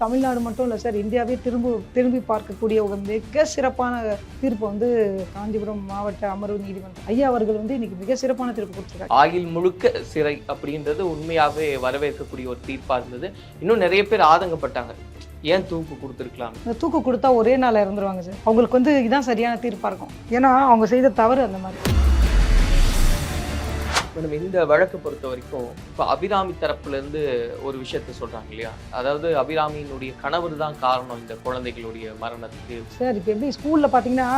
தமிழ்நாடு மட்டும் இல்லை சார் இந்தியாவே திரும்ப திரும்பி பார்க்கக்கூடிய ஒரு மிக சிறப்பான தீர்ப்பு வந்து காஞ்சிபுரம் மாவட்ட அமர்வு நீதிமன்றம். ஐயா அவர்கள் வந்து இன்னைக்கு மிக சிறப்பான தீர்ப்பு கொடுத்துருக்காரு. ஆயுள் முழுக்க சிறை அப்படின்றது உண்மையாவே வரவேற்கக்கூடிய ஒரு தீர்ப்பா இருந்தது. இன்னும் நிறைய பேர் ஆதங்கப்பட்டாங்க. ஏன் தூக்கு கொடுத்துருக்கலாம்? இந்த தூக்கு கொடுத்தா ஒரே நாளில் இறந்துருவாங்க சார். அவங்களுக்கு வந்து இதான் சரியான தீர்ப்பாக இருக்கும். ஏன்னா அவங்க செய்த தவறு அந்த மாதிரி. மேடம் இந்த வழக்கை பொறுத்த வரைக்கும் இப்போ அபிராமி தரப்புல இருந்து ஒரு விஷயத்த சொல்றாங்க இல்லையா? அதாவது அபிராமியினுடைய கணவர் தான் காரணம் இந்த குழந்தைகளுடைய மரணத்துக்கு. சார் இப்போ எப்படி ஸ்கூலில் பார்த்தீங்கன்னா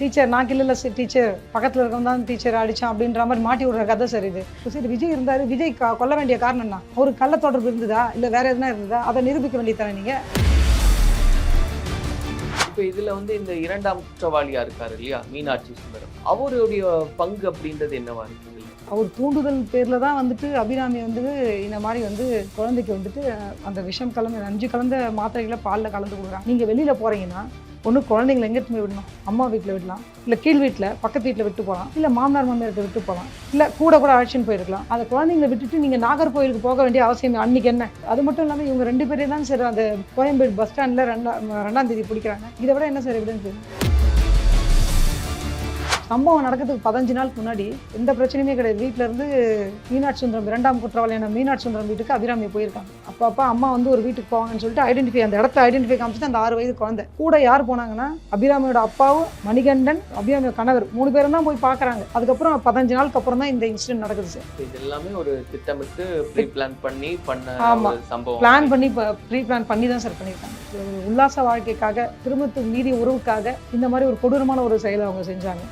டீச்சர் நான் சார் டீச்சர் பக்கத்தில் இருக்கவன் தான் டீச்சர் அடிச்சான் அப்படின்ற மாதிரி மாட்டி விடுற கதை சார் இது. சரி விஜய் இருந்தார் விஜய் கொல்ல வேண்டிய காரணம் என்ன ஒரு கள்ள தொடர்பு இருந்ததா? இல்லை வேற எதுனா இருந்ததா? அதை நிரூபிக்க வேண்டியதானே நீங்கள் இப்போ இதுல வந்து இந்த இரண்டாம் குற்றவாளியா இருக்காரு இல்லையா? மீனாட்சி சுந்தரம். அவருடைய பங்கு அப்படின்றது என்னவா இருக்குது அவர் தூண்டுதல் பேரில் தான் வந்துட்டு அபிராமி வந்து இந்த மாதிரி வந்து குழந்தைக்கு வந்துட்டு அந்த விஷம் கலந்து நஞ்சு கலந்த மாத்திரைகளை பாலில் கலந்து கொடுக்குறாங்க. நீங்கள் வெளியில் போகிறீங்கன்னா ஒன்று குழந்தைங்களை எங்கே போய் விடணும்? அம்மா வீட்டில் விடலாம். இல்லை கீழ் வீட்டில் பக்கத்து வீட்டில் விட்டு போகலாம் இல்லை மாமனார் மாமியார்கிட்ட விட்டு போகலாம் இல்லை கூட கூட அழைச்சின்னு போயிருக்கலாம். அந்த குழந்தைங்களை விட்டுட்டு நீங்கள் நாகர்கோயிலுக்கு போக வேண்டிய அவசியம் அன்னைக்கு என்ன? அது மட்டும் இல்லாமல் இவங்க ரெண்டு பேரே தான் சார் அந்த கோயம்பேடு பஸ் ஸ்டாண்டில் ரெண்டாம் ரெண்டாம் தேதி பிடிக்கிறாங்க. இதை விட என்ன சார் எவிடன்ஸ் சம்பவம் நடக்கிறதுக்கு பதினஞ்சு நாளுக்கு முன்னாடி எந்த பிரச்சனையுமே கிடையாது. வீட்ல இருந்து மீனாட்சி சுந்தரம் இரண்டாம் குற்றவாளியான மீனாட்சி சுந்தரம் வீட்டுக்கு அபிராமி போயிருக்காங்க. அப்போ அப்பா அம்மா வந்து ஒரு வீட்டுக்கு போவாங்கன்னு சொல்லிட்டு ஐடென்டிஃபை அந்த இடத்த ஐடென்டிஃபை காமிச்சிட்டு அந்த ஆறு வயது குழந்தை. கூட யார் போனாங்கன்னா அபிராமியோட அப்பாவும் மணிகண்டன் அபிராமியோட கணவர் மூணு பேரும் தான் போய் பார்க்கறாங்க. அதுக்கப்புறம் பதினஞ்சு நாளுக்கு அப்புறம் தான் இந்த இன்சிடென்ட் நடக்குது சார். இது எல்லாமே ஒரு திட்டமிட்டு ப்ரீ பிளான் பண்ணி பண்ண ஆமா. ஒரு சம்பவம். பிளான் பண்ணி ப்ரீ பிளான் பண்ணி தான் சார் பண்ணியிருக்காங்க. உல்லாச வாழ்க்கைக்காக திருமணத்துக்கு மீறி உறவுக்காக இந்த மாதிரி ஒரு கொடூரமான ஒரு செயலை அவங்க செஞ்சாங்க.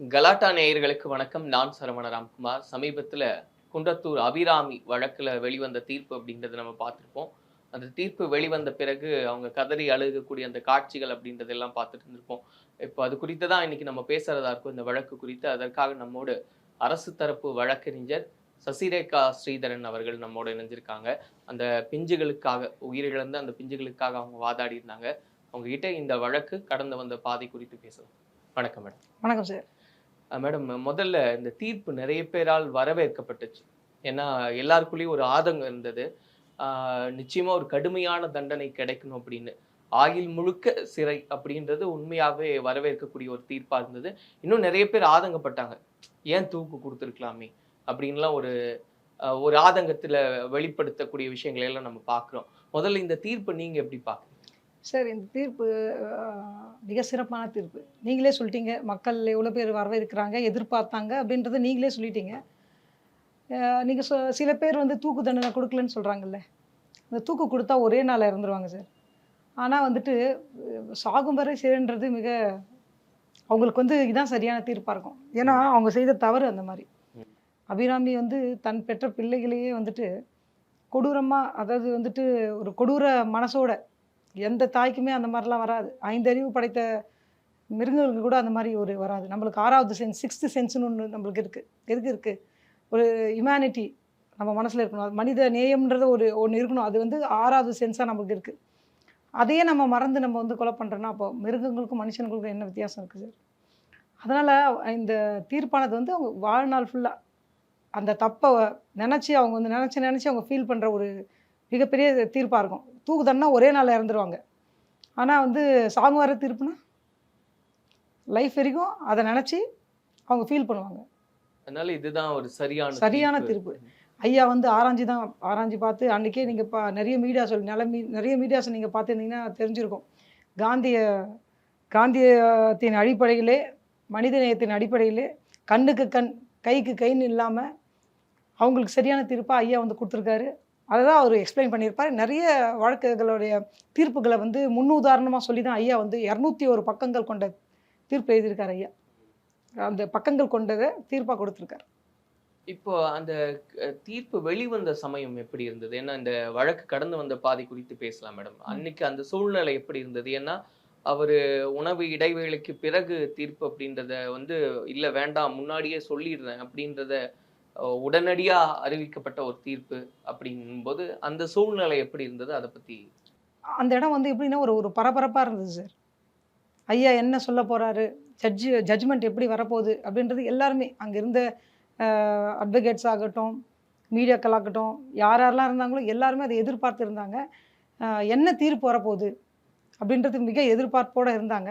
கலாட்டா நேயர்களுக்கு வணக்கம். நான் சரவண ராம்குமார். சமீபத்துல குன்றத்தூர் அபிராமி வழக்குல வெளிவந்த தீர்ப்பு அப்படின்றத நம்ம பார்த்துருப்போம். அந்த தீர்ப்பு வெளிவந்த பிறகு அவங்க கதறி அழுகக்கூடிய அந்த காட்சிகள் அப்படின்றதெல்லாம் பார்த்துட்டு இருந்திருப்போம். இப்போ அது குறித்து தான் இன்னைக்கு நம்ம பேசுறதா இருக்கும் இந்த வழக்கு குறித்து. அதற்காக நம்மோடு அரசு தரப்பு வழக்கறிஞர் சசிரேகா ஸ்ரீதரன் அவர்கள் நம்மோடு இணைஞ்சிருக்காங்க. அந்த பிஞ்சுகளுக்காக உயிரிழந்த அந்த பிஞ்சுகளுக்காக அவங்க வாதாடி இருந்தாங்க அவங்க கிட்ட இந்த வழக்கு கடந்து வந்த பாதை குறித்து பேசலாம் வணக்கம் மேடம். வணக்கம் சார். மேடம் முதல்ல இந்த தீர்ப்பு நிறைய பேரால் வரவேற்கப்பட்டுச்சு. ஏன்னா எல்லாருக்குள்ளேயும் ஒரு ஆதங்கம் இருந்தது. நிச்சயமாக ஒரு கடுமையான தண்டனை கிடைக்கணும் அப்படின்னு. ஆயுள் முழுக்க சிறை அப்படின்றது உண்மையாகவே வரவேற்கக்கூடிய ஒரு தீர்ப்பாக இருந்தது. இன்னும் நிறைய பேர் ஆதங்கப்பட்டாங்க. ஏன் தூக்கு கொடுத்துருக்கலாமே? அப்படின்லாம் ஒரு ஒரு ஆதங்கத்தில் வெளிப்படுத்தக்கூடிய விஷயங்களை எல்லாம் நம்ம பார்க்குறோம். முதல்ல இந்த தீர்ப்பை நீங்கள் எப்படி பார்க்குறீங்க? சார் இந்த தீர்ப்பு மிக சிறப்பான தீர்ப்பு. நீங்களே சொல்லிட்டீங்க மக்கள் எவ்வளோ பேர் வரவேற்கிறாங்க எதிர்பார்த்தாங்க அப்படின்றத நீங்களே சொல்லிட்டீங்க. நீங்கள் சொ சில பேர் வந்து தூக்கு தண்டனை கொடுக்கலன்னு சொல்கிறாங்கல்ல அந்த தூக்கு கொடுத்தா ஒரே நாளில் இறந்துருவாங்க சார். ஆனால் வந்துட்டு சாகும் வரை சிறைன்றது மிக அவங்களுக்கு வந்து இதுதான் சரியான தீர்ப்பாக இருக்கும். ஏன்னா அவங்க செய்த தவறு அந்த மாதிரி. அபிராமி வந்து தன் பெற்ற பிள்ளைகளையே வந்துட்டு கொடூரமாக அதாவது வந்துட்டு ஒரு கொடூர மனசோட எந்த தாய்க்குமே அந்த மாதிரிலாம் வராது. ஐந்தறிவு படைத்த மிருகங்களுக்கு கூட அந்த மாதிரி ஒரு வராது. நம்மளுக்கு ஆறாவது சென்ஸ் சிக்ஸ்த்து சென்ஸ்னு ஒன்று நம்மளுக்கு இருக்குது எதுக்கு இருக்குது ஒரு ஹியூமனிட்டி நம்ம மனசில் இருக்கணும். அது மனித நேயம்ன்றது ஒரு ஒன்று இருக்கணும். அது வந்து ஆறாவது சென்ஸாக நம்மளுக்கு இருக்குது அதையே நம்ம மறந்து நம்ம வந்து கொலை பண்ணுறோன்னா அப்போ மிருகங்களுக்கும் மனுஷனுங்களுக்கும் என்ன வித்தியாசம் இருக்குது சார்? அதனால் இந்த தீர்ப்பானது வந்து அவங்க வாழ்நாள் ஃபுல்லாக அந்த தப்பை நினச்சி அவங்க வந்து நினச்சி நினச்சி அவங்க ஃபீல் பண்ணுற ஒரு மிகப்பெரிய தீர்ப்பாக இருக்கும். தூக்கு தண்டனை ஒரே நாளில் இறந்துருவாங்க. ஆனால் வந்து சாகு வர தீர்ப்புனா லைஃப் வரைக்கும் அதை நினச்சி அவங்க ஃபீல் பண்ணுவாங்க. அதனால இதுதான் ஒரு சரியான சரியான தீர்ப்பு. ஐயா வந்து ஆராய்ஞ்சி தான் ஆராய்ஞ்சி பார்த்து அன்றைக்கே நீங்கள் பா நிறைய மீடியா சொல்லி நல்ல மீ நிறைய மீடியாஸை நீங்கள் பார்த்துருந்தீங்கன்னா தெரிஞ்சிருக்கும். காந்திய காந்தியத்தின் அடிப்படையிலே மனிதநேயத்தின் அடிப்படையிலே கண்ணுக்கு கண் கைக்கு கைன்னு இல்லாமல் அவங்களுக்கு சரியான தீர்ப்பாக ஐயா வந்து கொடுத்துருக்காரு. அதை தான் அவர் எக்ஸ்பிளைன் பண்ணியிருப்பார். நிறைய வழக்குகளுடைய தீர்ப்புகளை வந்து முன்னுதாரணமாக சொல்லி தான் ஐயா வந்து இரநூத்தி ஒரு பக்கங்கள் கொண்ட தீர்ப்பு எழுதியிருக்கார் ஐயா. அந்த பக்கங்கள் கொண்டதை தீர்ப்பாக கொடுத்துருக்காரு. இப்போ அந்த தீர்ப்பு வெளிவந்த சமயம் எப்படி இருந்தது? ஏன்னா இந்த வழக்கு கடந்து வந்த பாதை குறித்து பேசலாம் மேடம். அன்னைக்கு அந்த சூழ்நிலை எப்படி இருந்தது? ஏன்னா அவரு உணவு இடைவேளைக்கு பிறகு தீர்ப்பு அப்படின்றத வந்து இல்ல வேண்டாம் முன்னாடியே சொல்லிடுறேன் அப்படின்றத உடனடியாக அறிவிக்கப்பட்ட ஒரு தீர்ப்பு அப்படிங்கும்போது அந்த சூழ்நிலை எப்படி இருந்தது? அதை பற்றி அந்த இடம் வந்து எப்படின்னா ஒரு ஒரு பரபரப்பாக இருந்தது சார் ஐயா என்ன சொல்ல போகிறாரு ஜட்ஜு ஜட்ஜ்மெண்ட் எப்படி வரப்போகுது? அப்படின்றது எல்லாருமே அங்கே இருந்த அட்வொகேட்ஸ் ஆகட்டும் மீடியாக்களாகட்டும் யார் யாரெல்லாம் இருந்தாங்களோ எல்லாருமே அதை எதிர்பார்த்து இருந்தாங்க. என்ன தீர்ப்பு வரப்போகுது? அப்படின்றது மிக எதிர்பார்ப்போடு இருந்தாங்க.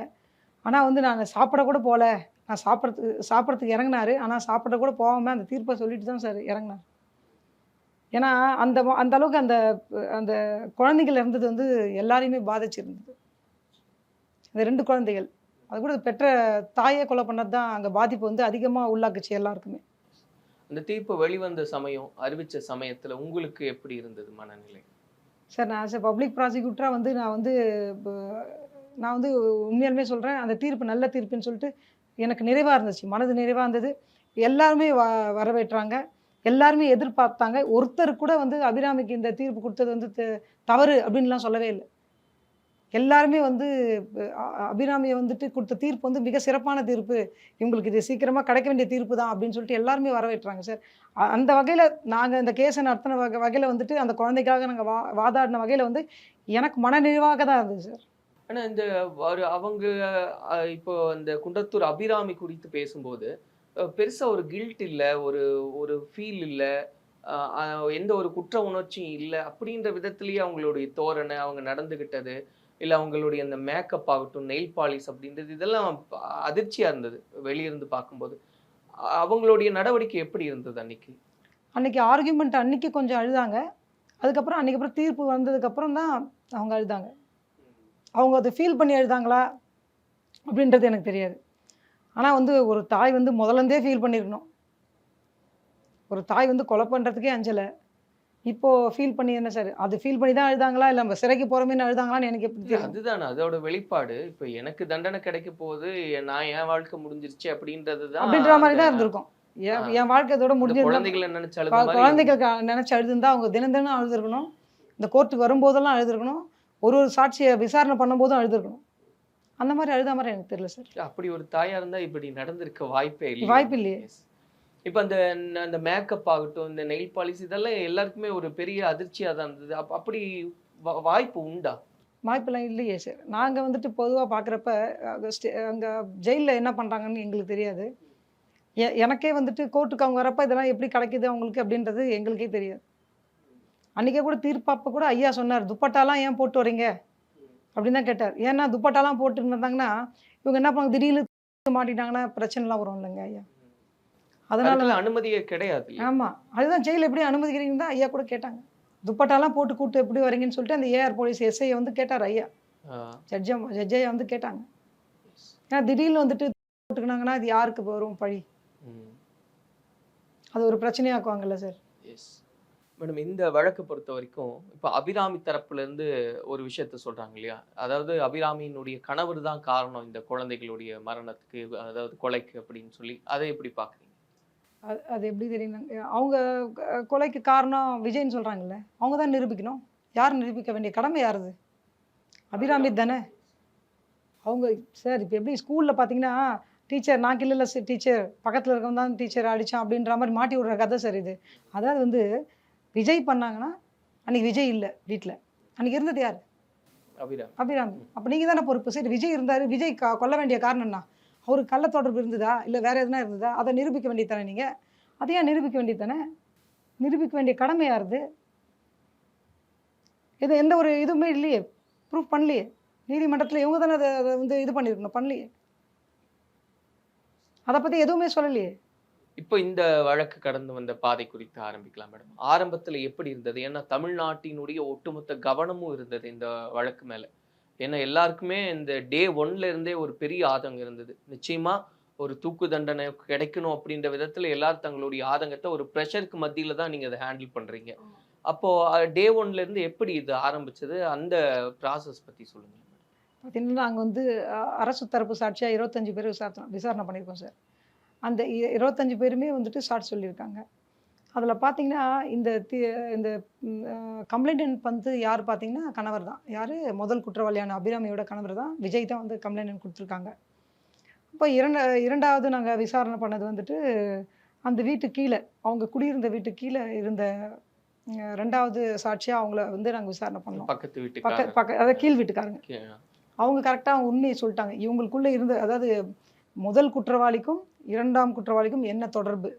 ஆனால் வந்து நாங்கள் சாப்பிட கூட போகல நான் சாப்பிட்றதுக்கு சாப்பிட்றதுக்கு இறங்குனாரு. ஆனால் சாப்பிட கூட போகாமல் அந்த தீர்ப்பை சொல்லிட்டு தான் சார் இறங்குனார். ஏன்னா அந்த அந்த அளவுக்கு அந்த அந்த குழந்தைகள் இருந்தது வந்து எல்லாரையுமே பாதிச்சிருந்தது. இந்த ரெண்டு குழந்தைகள். அது கூட பெற்ற தாயை கொலை பண்ணது தான் அங்கே பாதிப்பு வந்து அதிகமாக உள்ளாக்குச்சு எல்லாருக்குமே. அந்த தீர்ப்பு வெளிவந்த சமயம் அறிவிச்ச சமயத்துல உங்களுக்கு எப்படி இருந்தது மனநிலை? சார் நான் எ பப்ளிக் ப்ராசிக்யூட்டராக வந்து நான் வந்து நான் வந்து உண்மையாலுமே சொல்கிறேன் அந்த தீர்ப்பு நல்ல தீர்ப்புன்னு சொல்லிட்டு எனக்கு நிறைவாக இருந்துச்சு. மனது நிறைவாக இருந்தது. எல்லாருமே வ வரவேற்றாங்க. எல்லாருமே எதிர்பார்த்தாங்க. ஒருத்தர் கூட வந்து அபிராமிக்கு இந்த தீர்ப்பு கொடுத்தது வந்து த- தவறு அப்படின்லாம் சொல்லவே இல்லை. எல்லாருமே வந்து அபிராமியை வந்துட்டு கொடுத்த தீர்ப்பு வந்து மிக சிறப்பான தீர்ப்பு. இவங்களுக்கு இது சீக்கிரமாக கிடைக்க வேண்டிய தீர்ப்பு தான் அப்படின்னு சொல்லிட்டு எல்லாருமே வரவேற்றாங்க சார். அந்த வகையில் நாங்கள் இந்த கேஸை நடத்தின வகை வகையில் வந்துட்டு அந்த குழந்தைக்காக நாங்கள் வா வாதாடின வகையில் வந்து எனக்கு மனநிறைவாக தான் இருந்தது சார். ஆனால் இந்த ஒரு அவங்க இப்போ இந்த குண்டத்தூர் அபிராமி குறித்து பேசும்போது பெருசாக ஒரு கில்ட் இல்லை ஒரு ஒரு ஃபீல் இல்லை எந்த ஒரு குற்ற உணர்ச்சியும் இல்லை அப்படின்ற விதத்துலேயே அவங்களுடைய தோரணை அவங்க நடந்துக்கிட்டது இல்லை அவங்களுடைய அந்த மேக்கப் ஆகட்டும் நெயில் பாலிஷ் அப்படின்றது இதெல்லாம் அதிர்ச்சியாக இருந்தது வெளியிருந்து பார்க்கும்போது. அவங்களுடைய நடவடிக்கை எப்படி இருந்தது அன்னைக்கு? அன்னைக்கு ஆர்கியூமெண்ட் அன்னைக்கு கொஞ்சம் அழுதாங்க. அதுக்கப்புறம் அன்னைக்கு அப்புறம் தீர்ப்பு வந்ததுக்கப்புறம் தான் அவங்க அழுதாங்க. அவங்க அதை ஃபீல் பண்ணி அழுதாங்களா அப்படின்றது எனக்கு தெரியாது. ஆனால் வந்து ஒரு தாய் வந்து முதலேருந்தே ஃபீல் பண்ணியிருக்கணும் ஒரு தாய் வந்து கொலை பண்ணுறதுக்கே அஞ்சலை. இப்போது ஃபீல் பண்ணி என்ன சார்? அது ஃபீல் பண்ணி தான் அழுதாங்களா இல்லை நம்ம சிறைக்கு போகிறோமே அழுதாங்களான்னு எனக்கு எப்படி அதுதானே. அதோட வெளிப்பாடு. இப்ப எனக்கு தண்டனை கிடைக்க போகுது நான் என் வாழ்க்கை முடிஞ்சிருச்சு அப்படின்றது தான் அப்படின்ற மாதிரி தான் இருந்திருக்கும். என். என் வாழ்க்கை இதோட இந்த முடிஞ்சிருந்தா குழந்தைகளை நினைச்சு அழுத குழந்தைகளுக்கு நினச்சி அழுதுருந்தா அவங்க தினம் தினம் அழுதுருக்கணும். இந்த கோர்ட்டுக்கு வரும்போதெல்லாம் அழுதுருக்கணும். ஒரு ஒரு சாட்சியை விசாரணை பண்ணும்போதும் அழுதுருக்கணும். அந்த மாதிரி அழுத மாதிரி எனக்கு தெரியல சார். அப்படி ஒரு தாயா இருந்தா இப்படி நடந்திருக்க வாய்ப்பே இல்லை வாய்ப்பு இல்லையே. இப்ப அந்த அந்த மேக்கப் ஆகட்டும் இந்த நெயில் பாலிஷ் இதெல்லாம் எல்லாருக்குமே ஒரு பெரிய அதிர்ச்சியா தான் இருந்தது. அப்ப அப்படி வாய்ப்பு உண்டா? வாய்ப்பெல்லாம் இல்லையே சார். நாங்கள் வந்துட்டு பொதுவாக பார்க்குறப்ப அங்கே ஜெயிலில் என்ன பண்ணுறாங்கன்னு எங்களுக்கு தெரியாது. எனக்கே வந்துட்டு கோர்ட்டுக்கு அவங்க வரப்ப இதெல்லாம் எப்படி கிடைக்குது அவங்களுக்கு அப்படின்றது எங்களுக்கே தெரியாது. அன்றைக்கே கூட தீர்ப்பாப்ப கூட ஐயா சொன்னார் துப்பட்டாலாம் ஏன் போட்டு வரீங்க அப்படின்னு தான் கேட்டார். ஏன்னா துப்பட்டாலாம் போட்டு இருந்தாங்கன்னா இவங்க என்ன பண்ணுவாங்க? திடீர்னு மாட்டிட்டாங்கன்னா பிரச்சனைலாம் வரும் இல்லைங்க ஐயா. அதனால அனுமதியே கிடையாது? ஆமாம் அதுதான் ஜெயில் எப்படி அனுமதிக்கிறீங்கன்னு தான் ஐயா கூட கேட்டாங்க. துப்பட்டாலாம் போட்டு கூட்டு எப்படி வரீங்கன்னு சொல்லிட்டு அந்த ஏஆர் போலீஸ் எஸ்ஐ வந்து கேட்டார் ஐயா. ஆ, ஜட்ஜா ஜட்ஜையா வந்து கேட்டாங்க. ஏன்னா திடீர்னு வந்துட்டு போட்டுக்கினாங்கன்னா இது யாருக்கு வரும் பழி? அது ஒரு பிரச்சனையாக்குவாங்கல்ல சார். மேடம் இந்த வழக்கை பொறுத்த வரைக்கும் இப்போ அபிராமி தரப்புலேருந்து ஒரு விஷயத்த சொல்கிறாங்க இல்லையா? அதாவது அபிராமியினுடைய கணவர் தான் காரணம் இந்த குழந்தைகளுடைய மரணத்துக்கு அதாவது கொலைக்கு அப்படின்னு சொல்லி. அதை எப்படி பார்க்குறீங்க அது அது எப்படி தெரியும்? அவங்க கொலைக்கு காரணம் விஜய்ன்னு சொல்கிறாங்கல்ல அவங்க தான் நிரூபிக்கணும். யார் நிரூபிக்க வேண்டிய கடமை யாருது அபிராமி தானே? அவங்க சார் இப்போ எப்படி ஸ்கூலில் பார்த்தீங்கன்னா டீச்சர் நான் கில்லல டீச்சர் பக்கத்தில் இருக்கவன் தான் டீச்சர் அடித்தான் அப்படின்ற மாதிரி மாட்டி விடுற கதை சார் இது. அதாவது வந்து விஜய் பண்ணாங்கன்னா அன்னைக்கு விஜய் இல்லை வீட்டில் அன்னைக்கு இருந்தது யார்? அபிராமி. அபிராமி. அப்போ நீங்கள் தானே பொறுப்பு? சரி விஜய் இருந்தார். விஜய் க கொல்ல வேண்டிய காரணம் என்ன அவருக்கு கள்ள தொடர்பு இருந்ததா? இல்லை வேற எதுனா இருந்ததா? அதை நிரூபிக்க வேண்டியது தானே நீங்கள் அதையா நிரூபிக்க வேண்டியது தானே நிரூபிக்க வேண்டிய கடமை யாருது? இது எந்த ஒரு இதுவுமே இல்லையே. ப்ரூஃப் பண்ணலையே. நீதிமன்றத்தில் இவங்க தானே அதை அதை வந்து இது பண்ணியிருக்கணும் பண்ணலையே. அதை பற்றி எதுவுமே சொல்லலையே. இப்போ இந்த வழக்கு கடந்து வந்த பாதை குறித்து ஆரம்பிக்கலாம் மேடம். ஆரம்பத்துல எப்படி இருந்தது? ஏன்னா தமிழ்நாட்டினுடைய ஒட்டுமொத்த கவனமும் இருந்தது இந்த வழக்கு மேல. ஏன்னா எல்லாருக்குமே இந்த டே ஒன்ல இருந்தே ஒரு பெரிய ஆதங்கம் இருந்தது. நிச்சயமா ஒரு தூக்கு தண்டனை கிடைக்கணும் அப்படின்ற விதத்துல எல்லாரும் தங்களுடைய ஆதங்கத்தை ஒரு ப்ரெஷருக்கு மத்தியில தான் நீங்க அதை ஹேண்டில் பண்றீங்க. அப்போ டே ஒன்ல இருந்து எப்படி இது ஆரம்பிச்சது? அந்த ப்ராசஸ் பத்தி சொல்லுங்க பார்த்தீங்கன்னா நாங்கள் வந்து அரசு தரப்பு சாட்சியாக இருபத்தஞ்சு பேர் விசாரணை விசாரணை பண்ணியிருக்கோம் சார். அந்த இருபத்தஞ்சு பேருமே வந்துட்டு சாட்சி சொல்லியிருக்காங்க. அதில் பார்த்தீங்கன்னா இந்த தி இந்த கம்ப்ளைண்ட் வந்து யார் பார்த்தீங்கன்னா கணவர் தான். யார்? முதல் குற்றவாளியான அபிராமியோட கணவர் தான். விஜய் தான் வந்து கம்ப்ளைண்ட் கொடுத்துருக்காங்க. இப்போ இரண்ட இரண்டாவது நாங்கள் விசாரணை பண்ணது வந்துட்டு அந்த வீட்டு கீழே அவங்க குடியிருந்த வீட்டு கீழே இருந்த ரெண்டாவது சாட்சியாக அவங்கள வந்து நாங்கள் விசாரணை பண்ணோம். பக்கத்து பக்க வீட்டுக்காரர். பக்க அதாவது கீழ் வீட்டுக்காரங்க. அவங்க கரெக்டாக உண்மையை சொல்லிட்டாங்க. இவங்களுக்குள்ள இருந்த அதாவது முதல் குற்றவாளிக்கும் இரண்டாம் குற்றவாளிக்கும் என்ன தொடர்பு?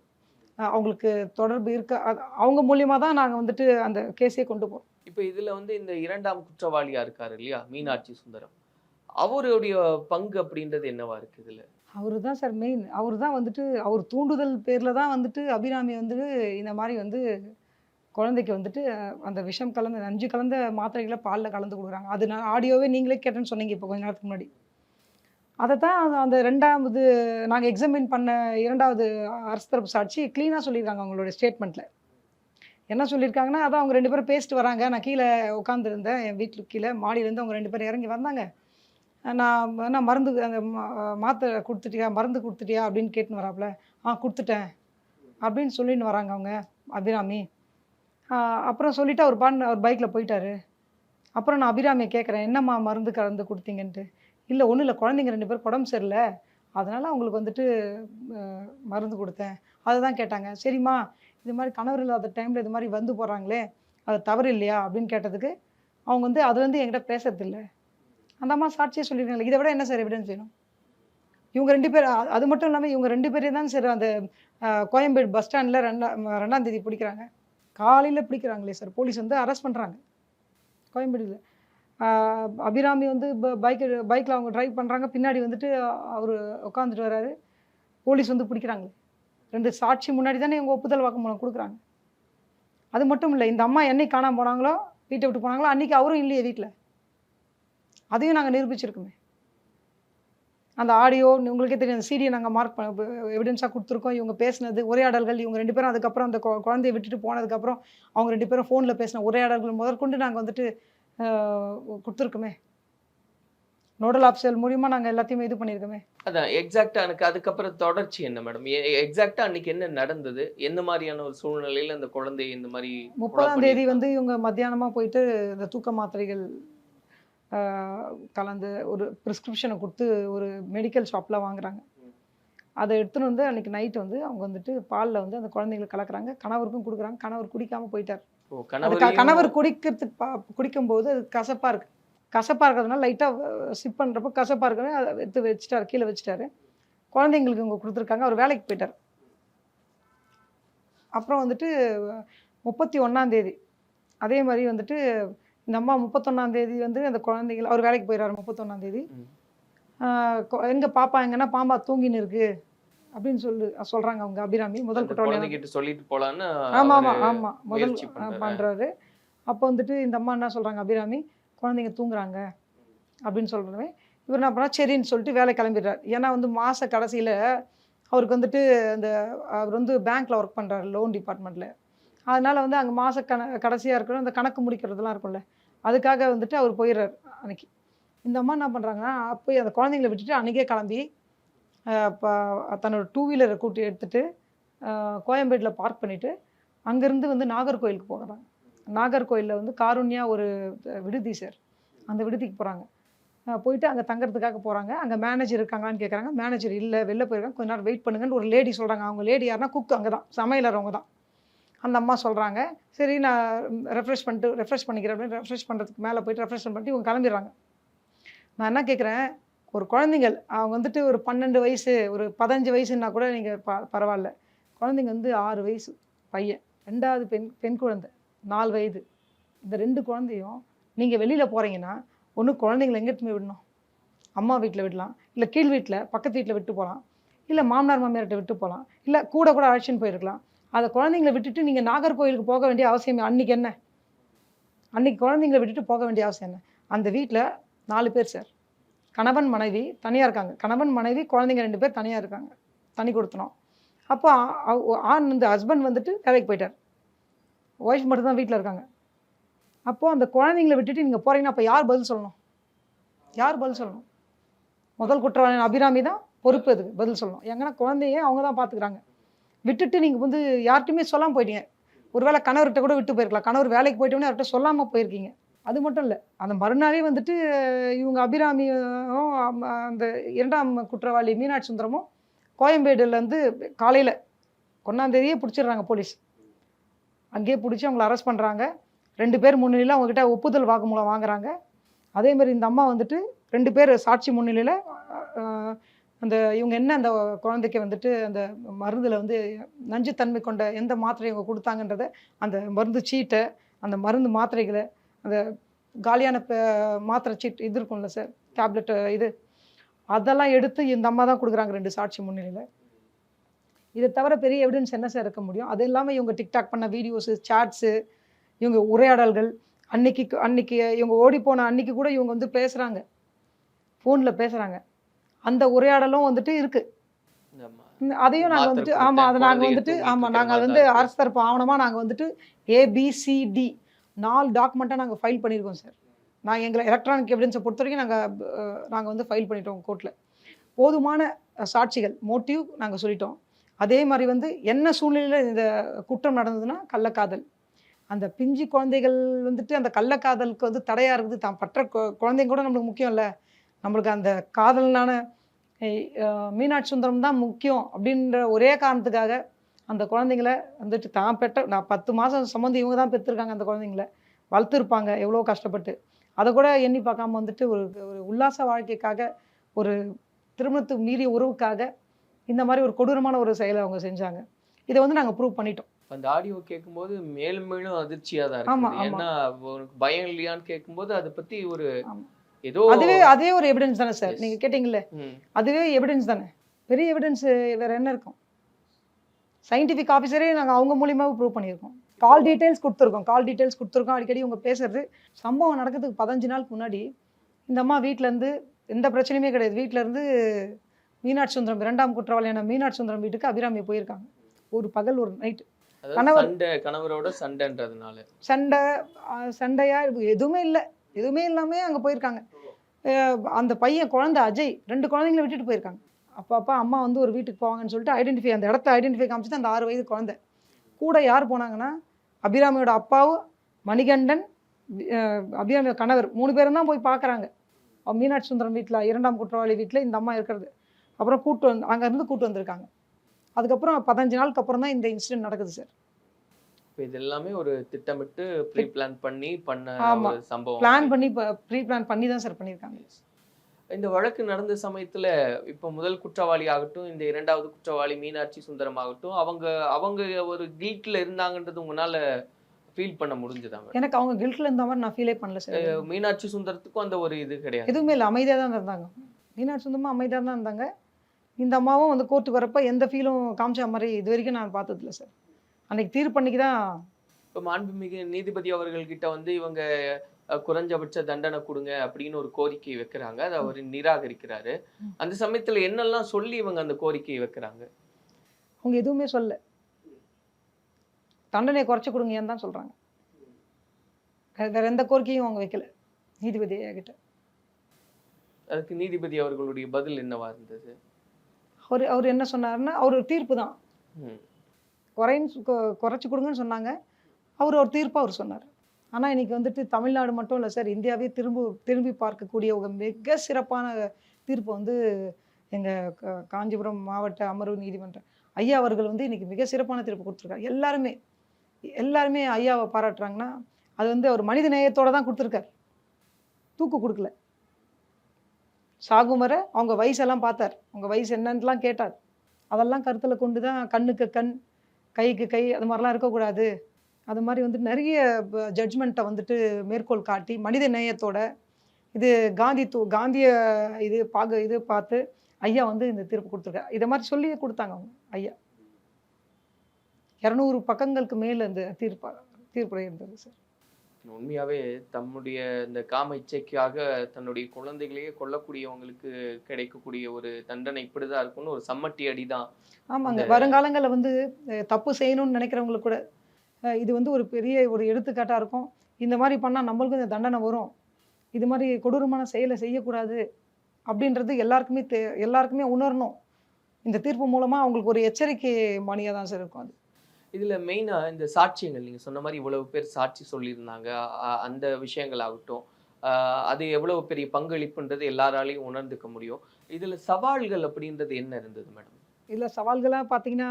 அவங்களுக்கு தொடர்பு இருக்க? அவங்க மூலியமாக தான் நாங்கள் வந்துட்டு அந்த கேஸே கொண்டு போகிறோம் இப்போ இதுல வந்து இந்த இரண்டாம் குற்றவாளியா இருக்காரு இல்லையா? மீனாட்சி சுந்தரம். அவருடைய பங்கு அப்படின்றது என்னவா இருக்கு இதுல? அவர் தான் சார் மெயின் அவர் தான் வந்துட்டு அவர் தூண்டுதல் பேரில் தான் வந்துட்டு அபிராமி வந்து இந்த மாதிரி வந்து குழந்தைக்கு வந்துட்டு அந்த விஷம் கலந்த நஞ்சு கலந்த மாத்திரைகளை பாலில் கலந்து கொடுக்குறாங்க. அது நான் ஆடியோவே நீங்களே கேட்டேன்னு சொன்னீங்க இப்போ கொஞ்ச நேரத்துக்கு முன்னாடி. அதை தான் அந்த- ரெண்டாவது நாங்கள் எக்ஸாமின் பண்ண இரண்டாவது அரசு தரப்பு சாட்சி க்ளீனாக சொல்லியிருக்காங்க அவங்களோட ஸ்டேட்மெண்ட்டில் என்ன சொல்லியிருக்காங்கன்னா அதான் அவங்க ரெண்டு பேரும் பேசிட்டு வராங்க. நான் கீழே உட்காந்துருந்தேன் என் வீட்டுக்கு கீழே மாடியிலேருந்து அவங்க ரெண்டு பேரும் இறங்கி வந்தாங்க. நான் நான் மருந்து அந்த மா- மாத்திரை கொடுத்துட்டியா மருந்து கொடுத்துட்டியா? அப்படின்னு கேட்டுன்னு வராப்புல. ஆ கொடுத்துட்டேன். அப்படின்னு சொல்லின்னு வராங்க அவங்க அபிராமி. அப்புறம் சொல்லிவிட்டு அவர் பான் அவர் பைக்கில் போயிட்டாரு. அப்புறம் நான் அபிராமியை கேட்குறேன் என்னம்மா மருந்து கலந்து கொடுத்தீங்கன்ட்டு? இல்லை ஒன்றும் இல்லை குழந்தைங்க ரெண்டு பேர் உடம்பு சரியில்லை. அதனால் அவங்களுக்கு வந்துட்டு மருந்து கொடுத்தேன். அதை தான் கேட்டாங்க. சரிம்மா இது மாதிரி கணவர் இல்லாத டைமில் இது மாதிரி வந்து போகிறாங்களே அது தவறு இல்லையா? அப்படின்னு கேட்டதுக்கு அவங்க வந்து அதுலேருந்து என்கிட்ட பேசுறதில்ல அந்த அம்மா சாட்சியை சொல்லியிருக்காங்க இதை விட என்ன சார் எவிடன்ஸ் வேணும்? இவங்க ரெண்டு பேர் அது மட்டும் இல்லாமல் இவங்க ரெண்டு பேரையும் தான் சார் அந்த கோயம்பேடு பஸ் ஸ்டாண்டில் ரெண்டா ரெண்டாம் தேதி பிடிக்கிறாங்க. காலையில் பிடிக்கிறாங்களே சார். போலீஸ் வந்து அரெஸ்ட் பண்ணுறாங்க கோயம்பேடுல. அபிராமி வந்து பைக்கு பைக்கில் அவங்க டிரைவ் பண்ணுறாங்க பின்னாடி வந்துட்டு அவர் உட்காந்துட்டு வராரு. போலீஸ் வந்து பிடிக்கிறாங்களே. ரெண்டு சாட்சி முன்னாடி தானே இவங்க ஒப்புதல் வாக்குமூலம் கொடுக்குறாங்க. அது மட்டும் இல்லை இந்த அம்மா என்னைக்கு காணாமல் போனாங்களோ வீட்டை விட்டு போனாங்களோ அன்றைக்கி அவரும் இல்லையே வீட்டில் அதையும் நாங்கள் நிரூபிச்சிருக்கோமே. அந்த ஆடியோ உங்களுக்கே தெரியும் அந்த சீடியை நாங்கள் மார்க் பண்ண எவிடன்ஸாக கொடுத்துருக்கோம். இவங்க பேசினது உரையாடல்கள் இவங்க ரெண்டு பேரும் அதுக்கப்புறம் அந்த குழந்தைய விட்டுட்டு போனதுக்கப்புறம் அவங்க ரெண்டு பேரும் ஃபோனில் பேசின உரையாடல்கள் முதற்கொண்டு நாங்கள் வந்துட்டு கொடுத்துருக்கோமே. நோடல் ஆப்ஷல் மூலியமா நாங்கள் எல்லாத்தையுமே இது பண்ணியிருக்கோமே அதான் எக்ஸாக்டா எனக்கு அதுக்கப்புறம் தொடர்ச்சி என்ன மேடம் எக்ஸாக்டா அன்னைக்கு என்ன நடந்தது? என்ன மாதிரியான ஒரு சூழ்நிலையில அந்த குழந்தை இந்த மாதிரி முப்பதாம் தேதி? வந்து இவங்க மத்தியானமாக போயிட்டு இந்த தூக்க மாத்திரைகள் கலந்து ஒரு ப்ரிஸ்கிரிப்ஷனை கொடுத்து ஒரு மெடிக்கல் ஷாப்பில் வாங்குறாங்க. அதை எடுத்துன்னு வந்து அன்னைக்கு நைட் வந்து அவங்க வந்துட்டு பாலில் வந்து அந்த குழந்தைங்களுக்கு கலக்குறாங்க. கணவருக்கும் கொடுக்குறாங்க. கணவர் குடிக்காம போயிட்டார். கணவர் குடிக்கிறதுக்கு பா குடிக்கும்போது அது கசப்பாக இருக்கு. கசப்பாக இருக்கிறதுனால லைட்டாக சிப் பண்ணுறப்போ கசப்பாக இருக்கவே அதை எடுத்து வச்சுட்டாரு கீழே வச்சுட்டாரு. குழந்தைங்களுக்கு இவங்க கொடுத்துருக்காங்க. அவர் வேலைக்கு போயிட்டார். அப்புறம் வந்துட்டு முப்பத்தி ஒன்றாந்தேதி அதே மாதிரி வந்துட்டு இந்த அம்மா முப்பத்தொன்னாந்தேதி வந்து அந்த குழந்தைகள் அவர் வேலைக்கு போயிடுறாரு முப்பத்தொன்னாந்தேதி ம். எங்கே பாப்பா எங்கன்னா பாம்பா தூங்கின்னு இருக்கு. அப்படின்னு சொல்லு சொல்கிறாங்க அவங்க அபிராமி முதல் குற்றவாளி குழந்தைகிட்ட சொல்லிட்டு போலான்னு ஆமா ஆமா அவரு ஆமா முதல் பண்றாரு. அப்போ வந்துட்டு இந்த அம்மா என்ன சொல்றாங்க அபிராமி குழந்தைங்க தூங்குறாங்க. அப்படின்னு சொல்றவே இவர் என்ன பண்ணா சரின்னு சொல்லிட்டு வேலை கிளம்பிடுறாரு. ஏன்னா வந்து மாச கடைசியில அவருக்கு வந்துட்டு அந்த அவர் வந்து பேங்க்ல ஒர்க் பண்றாரு லோன் டிபார்ட்மெண்ட்ல அதனால வந்து அங்கே மாச கண கடைசியா இருக்கணும் அந்த கணக்கு முடிக்கிறதுலாம் இருக்கும்ல அதுக்காக வந்துட்டு அவர் போயிடுறாரு அன்னைக்கு. இந்த அம்மா என்ன பண்ணுறாங்கன்னா போய் அந்த குழந்தைங்களை விட்டுட்டு அன்றைக்கே கிளம்பி இப்போ தன்னோட டூ வீலரை கூட்டி எடுத்துகிட்டு கோயம்பேட்டில் பார்க் பண்ணிவிட்டு அங்கேருந்து வந்து நாகர்கோயிலுக்கு போகிறாங்க. நாகர்கோயிலில் வந்து காருண்யா ஒரு விடுதி சார். அந்த விடுதிக்கு போகிறாங்க போயிட்டு அங்கே தங்கறதுக்காக போகிறாங்க அங்கே மேனேஜர் இருக்காங்களான்னு கேட்குறாங்க மேனேஜர் இல்லை வெளில போயிருக்காங்க. கொஞ்ச நேரம் வெயிட் பண்ணுங்கன்னு ஒரு லேடி சொல்கிறாங்க அவங்க லேடி யாருன்னா குக் அங்கே தான். சமையலர் அவங்க தான். அந்த அம்மா சொல்கிறாங்க சரி நான் ரெஃப்ரெஷ் பண்ணிட்டு ரெஃப்ரெஷ் பண்ணிக்கிறேன் அப்படின்னு ரெஃப்ரெஷ் பண்ணுறதுக்கு மேலே போயிட்டு ரெஃப்ரெஷ் பண்ணிட்டு இவங்க கிளம்பிடுறாங்க. நான் என்ன கேட்குறேன் ஒரு குழந்தைங்கள் அவங்க வந்துட்டு ஒரு பன்னெண்டு வயசு ஒரு பதினஞ்சு வயசுன்னா கூட நீங்கள் ப பரவாயில்ல. குழந்தைங்க வந்து ஆறு வயசு பையன் ரெண்டாவது பெண் பெண் குழந்தை நாலு வயது. இந்த ரெண்டு குழந்தையும் நீங்கள் வெளியில் போகிறீங்கன்னா ஒன்று குழந்தைங்களை எங்கிட்டுமே போய் விடணும்? அம்மா வீட்டில் விடலாம். இல்லை கீழ் வீட்டில் பக்கத்து வீட்டில் விட்டு போகலாம். இல்லை மாமனார் மாமியார்கிட்ட விட்டு போகலாம். இல்லை கூட கூட அழைச்சின்னு போயிருக்கலாம். அதை குழந்தைங்களை விட்டுட்டு நீங்கள் நாகர்கோயிலுக்கு போக வேண்டிய அவசியம் அன்றைக்கி என்ன? அன்றைக்கி குழந்தைங்களை விட்டுட்டு போக வேண்டிய அவசியம் என்ன? அந்த வீட்டில் நாலு பேர் சார். கணவன் மனைவி தனியாக இருக்காங்க. கணவன் மனைவி குழந்தைங்க ரெண்டு பேர் தனியாக இருக்காங்க. தனி கொடுத்தனோம். அப்போ ஆண் வந்து ஹஸ்பண்ட் வந்துட்டு வேலைக்கு போயிட்டார். ஒய்ஃப் மட்டும்தான் வீட்டில் இருக்காங்க. அப்போது அந்த குழந்தைங்கள விட்டுட்டு நீங்கள் போகிறீங்கன்னா அப்போ யார் பதில் சொல்லணும்? யார் பதில் சொல்லணும்? முதல் குற்றவாளி அபிராமி தான் பொறுப்பு அதுக்கு பதில் சொல்லணும். ஏங்கன்னா குழந்தைய அவங்க தான் பார்த்துக்குறாங்க விட்டுட்டு நீங்கள் வந்து யார்கிட்டையுமே சொல்லாமல் போயிட்டீங்க. ஒருவேளை கணவர்கிட்ட கூட விட்டு போயிருக்கலாம். கணவர் வேலைக்கு போயிட்டோன்னே அவர்கிட்ட சொல்லாமல் போயிருக்கீங்க. அது மட்டும் இல்லை அந்த மறுநாளே வந்துட்டு இவங்க அபிராமியும் அந்த இரண்டாம் குற்றவாளி மீனாட்சி சுந்தரமும் கோயம்பேடுலேருந்து காலையில் ஒன்றாந்தேதியே பிடிச்சிடுறாங்க போலீஸ். அங்கேயே பிடிச்சி அவங்கள அரெஸ்ட் பண்ணுறாங்க ரெண்டு பேர் முன்னிலையில் அவங்ககிட்ட ஒப்புதல் வாக்குமூலம் வாங்குறாங்க. அதே மாதிரி இந்த அம்மா வந்துட்டு ரெண்டு பேர் சாட்சி முன்னிலையில் அந்த இவங்க என்ன அந்த குழந்தைக்கு வந்துட்டு அந்த மருந்தில் வந்து நஞ்சுத்தன்மை கொண்ட எந்த மாத்திரை இவங்க கொடுத்தாங்கன்றத அந்த மருந்து சீட்டை அந்த மருந்து மாத்திரைகளை அந்த காலியான மாத்திரை சீட் இது இருக்கும்ல சார் டேப்லெட் இது. அதெல்லாம் எடுத்து இந்த அம்மா தான் கொடுக்குறாங்க ரெண்டு சாட்சி முன்னிலையில். இதை தவிர பெரிய எவிடன்ஸ் என்ன சார் இருக்க முடியும்? அது இல்லாமல் இவங்க டிக்டாக் பண்ண வீடியோஸு சாட்ஸு இவங்க உரையாடல்கள் அன்னைக்கு அன்னைக்கு இவங்க ஓடி போன அன்னைக்கு கூட இவங்க வந்து பேசுகிறாங்க ஃபோனில் பேசுகிறாங்க அந்த உரையாடலும் வந்துட்டு இருக்குது. அதையும் நாங்கள் வந்துட்டு ஆமாம் அதை நாங்கள் வந்துட்டு ஆமாம் நாங்கள் வந்து. அரசு தரப்பு ஆவணமாக நாங்கள் வந்துட்டு ஏபிசிடி நாலு டாக்குமெண்ட்டாக நாங்கள் ஃபைல் பண்ணியிருக்கோம் சார் நான் எங்களை எலக்ட்ரானிக் எவிடன்ஸை பொறுத்த வரைக்கும் நாங்கள் நாங்கள் வந்து ஃபைல் பண்ணிட்டோம் கோர்ட்டில் போதுமான சாட்சிகள் மோட்டிவ் நாங்கள் சொல்லிட்டோம். அதே மாதிரி வந்து என்ன சூழ்நிலையில் இந்த குற்றம் நடந்ததுன்னா கள்ளக்காதல். அந்த பிஞ்சு குழந்தைகள் வந்துட்டு அந்த கள்ளக்காதலுக்கு வந்து தடையாக இருக்குது தான் பற்ற கு- குழந்தைங்க கூட நம்மளுக்கு முக்கியம் இல்லை. நம்மளுக்கு அந்த காதலனான மீனாட்சி சுந்தரம் தான் முக்கியம் அப்படின்ற ஒரே காரணத்துக்காக அந்த குழந்தைங்கள வந்துட்டு தான் பெற்ற நான் பத்து மாதம் சம்மந்தி இவங்க தான் பெற்றிருக்காங்க அந்த குழந்தைங்கள. வளர்த்துருப்பாங்க எவ்வளோ கஷ்டப்பட்டு. அதை கூட எண்ணி பார்க்காம வந்துட்டு ஒரு ஒரு உல்லாச வாழ்க்கைக்காக ஒரு திருமணத்துக்கு மீறிய உறவுக்காக இந்த மாதிரி ஒரு கொடூரமான ஒரு செயலை அவங்க செஞ்சாங்க. இதை வந்து நாங்கள் ப்ரூவ் பண்ணிட்டோம். அந்த ஆடியோ கேட்கும்போது மேலும் மேலும் அதிர்ச்சியா தான் ஆமா, இருக்குது. ஆமா. ஏன்னா உனக்கு பயம் இல்லையான்னு கேட்கும்போது அதை பத்தி ஒரு. ஏதோ அதுவே அதுவே ஒரு எவிடன்ஸ் தானே சார். நீங்கள் கேட்டிங்கல்ல? ம், அதுவே எவிடன்ஸ் தானே? பெரிய எவிடன்ஸ் வேற என்ன இருக்கும்? சயின்டிஃபிக் ஆஃபீஸரே நாங்கள் அவங்க மூலியமாக ப்ரூவ் பண்ணியிருக்கோம். கால் டீட்டெயில்ஸ் கொடுத்துருக்கோம். கால் டீட்டெயில்ஸ் கொடுத்துருக்கோம். அடிக்கடி இவங்க பேசுறது. சம்பவம் நடக்கிறதுக்கு பதினஞ்சு நாளுக்கு முன்னாடி இந்த அம்மா வீட்டிலேருந்து எந்த பிரச்சனையுமே கிடையாது. வீட்ல இருந்து மீனாட்சி சுந்தரம் இரண்டாம் குற்றவாளியான மீனாட்சி சுந்தரம் வீட்டுக்கு அபிராமி போயிருக்காங்க. ஒரு பகல் ஒரு நைட் அதாவது கணவர்- கணவரோட சண்டைன்றதுனால. சண்டை சண்டையா எதுவுமே இல்லை. எதுவுமே இல்லாமல் அங்கே போயிருக்காங்க. அந்த பையன் குழந்தை அஜய் ரெண்டு குழந்தைங்கள விட்டுட்டு போயிருக்காங்க. அப்பா அப்பா அம்மா வந்து ஒரு வீட்டுக்கு போவாங்கன்னு சொல்லிட்டு ஐடென்டிஃபை அந்த இடத்த ஐடென்டிஃபை காமிச்சிட்டு அந்த ஆறு வயது குழந்தை. கூட யார் போனாங்கன்னா அபிராமியோட அப்பாவும் மணிகண்டன் அபிராமியோட கணவர். மூணு பேரும் தான் போய் பார்க்குறாங்க. மீனாட்சி சுந்தரம் வீட்டில் இரண்டாம் குற்றவாளி வீட்டில் இந்த அம்மா இருக்கிறது. அப்புறம் கூட்டு வந்து அங்கேருந்து கூட்டு வந்திருக்காங்க. அதுக்கப்புறம் பதினஞ்சு நாளுக்கு அப்புறம் தான் இந்த இன்சிடென்ட் நடக்குது சார் இது எல்லாமே ஒரு திட்டமிட்டு ப்ரீ பிளான் பண்ணி பண்ண சம்பவம் பிளான் பண்ணி ப்ரீ பிளான் பண்ணி தான் சார் பண்ணியிருக்காங்க. இந்த வழக்கு நடந்த சமயத்துல இப்ப முதல் குற்றவாளி ஆகட்டும் இந்த இரண்டாவது குற்றவாளி மீனாட்சி சுந்தரம் ஆகட்டும் அவங்க அவங்க ஒரு கில்ட்ல இருந்தாங்கன்றது உங்களால ஃபீல் பண்ண முடிஞ்சதாங்க எனக்கு அவங்க கில்ட்டில் இருந்த மாதிரி நான் ஃபீலே பண்ணல சார் மீனாட்சி சுந்தரத்துக்கும் அந்த ஒரு இது கிடையாது. எதுவுமே இல்லை அமைதியாக தான் இருந்தாங்க. மீனாட்சி சொந்தமாக அமைதியாக தான் இருந்தாங்க. இந்த அம்மாவும் வந்து கோர்ட்டுக்கு வரப்ப எந்த ஃபீலும் காமிச்ச மாதிரி இது வரைக்கும் நான் பார்த்ததில்ல சார் அன்னைக்கு தீர்ப்பன்னைக்கு தான் இப்ப மாண்புமிகு நீதிபதி அவர்கள் கிட்ட வந்து இவங்க குறைஞ்சபட்ச தண்டனை கொடுங்க அப்படின்னு ஒரு கோரிக்கை வைக்கிறாங்க. அதை அவர் நிராகரிக்கிறாரு. அந்த சமயத்துல என்னெல்லாம் சொல்லி இவங்க அந்த கோரிக்கையை வைக்கிறாங்க? அவங்க எதுவுமே சொல்ல தண்டனையை குறைச்சி கொடுங்க ஏன் தான் சொல்கிறாங்க வேற எந்த கோரிக்கையும் அவங்க வைக்கல. நீதிபதி கிட்ட. அதுக்கு நீதிபதி அவர்களுடைய பதில் என்னவா இருந்தது? அவர் அவர் என்ன சொன்னாருன்னா அவர் தீர்ப்பு தான். குறைன்னு குறைச்சு கொடுங்கன்னு சொன்னாங்க. அவர் ஒரு தீர்ப்பாக அவர் சொன்னார். ஆனால் இன்னைக்கு வந்துட்டு தமிழ்நாடு மட்டும் இல்லை சார் இந்தியாவே திரும்ப திரும்பி பார்க்கக்கூடிய ஒரு மிக சிறப்பான தீர்ப்பு வந்து எங்கள் காஞ்சிபுரம் மாவட்ட அமர்வு நீதிமன்றம். ஐயா அவர்கள் வந்து இன்னைக்கு மிக சிறப்பான தீர்ப்பு கொடுத்துருக்காரு. எல்லாருமே எல்லாருமே ஐயாவை பாராட்டுறாங்கன்னா அது வந்து அவர் மனித நேயத்தோட தான் கொடுத்துருக்கார். தூக்கு கொடுக்கல. சாகும் வரை அவங்க வயசெல்லாம் பார்த்தார். அவங்க வயசு என்னன்னுலாம் கேட்டார். அதெல்லாம் கருத்தில் கொண்டு தான் கண்ணுக்கு கண் கைக்கு கை அது மாதிரிலாம் இருக்கக்கூடாது. அது மாதிரி வந்து நிறைய ஜட்ஜ்மெண்ட்டை வந்துட்டு மேற்கோள் காட்டி மனித நேயத்தோட இது காந்தி தூ காந்திய இது பார்க்க இது பார்த்து ஐயா வந்து இந்த தீர்ப்பு கொடுத்துருக்காரு. இதை மாதிரி சொல்லி கொடுத்தாங்க அவங்க ஐயா. இரநூறு பக்கங்களுக்கு மேலே இந்த தீர்ப்பா தீர்ப்புரை இருந்தது சார். உண்மையாவே தம்முடைய இந்த காம இச்சைக்காக தன்னுடைய குழந்தைகளையே கொல்லக்கூடியவங்களுக்கு கிடைக்கக்கூடிய ஒரு தண்டனை இப்படிதான் இருக்கும்னு ஒரு சம்மட்டி அடிதான். ஆமாங்க. வருங்காலங்களில் வந்து தப்பு செய்யணும்னு நினைக்கிறவங்களுக்கு கூட இது வந்து ஒரு பெரிய ஒரு எடுத்துக்காட்டாக இருக்கும். இந்த மாதிரி பண்ணால் நம்மளுக்கும் இந்த தண்டனை வரும். இது மாதிரி கொடூரமான செயலை செய்யக்கூடாது அப்படின்றது எல்லாருக்குமே தே எல்லாருக்குமே உணரணும். இந்த தீர்ப்பு மூலமாக அவங்களுக்கு ஒரு எச்சரிக்கை மணியாக தான் சார் இருக்கும் அது. இதுல மெயினா இந்த சாட்சியங்கள் நீங்க சொன்ன மாதிரி இவ்வளவு பேர் சாட்சி சொல்லியிருந்தாங்க. அந்த விஷயங்கள் ஆகட்டும் அது எவ்வளவு பெரிய பங்களிப்புன்றது எல்லாராலையும் உணர்ந்துக்க முடியும். இதுல சவால்கள் அப்படின்றது என்ன இருந்தது மேடம்? இதில் சவால்களாக பார்த்தீங்கன்னா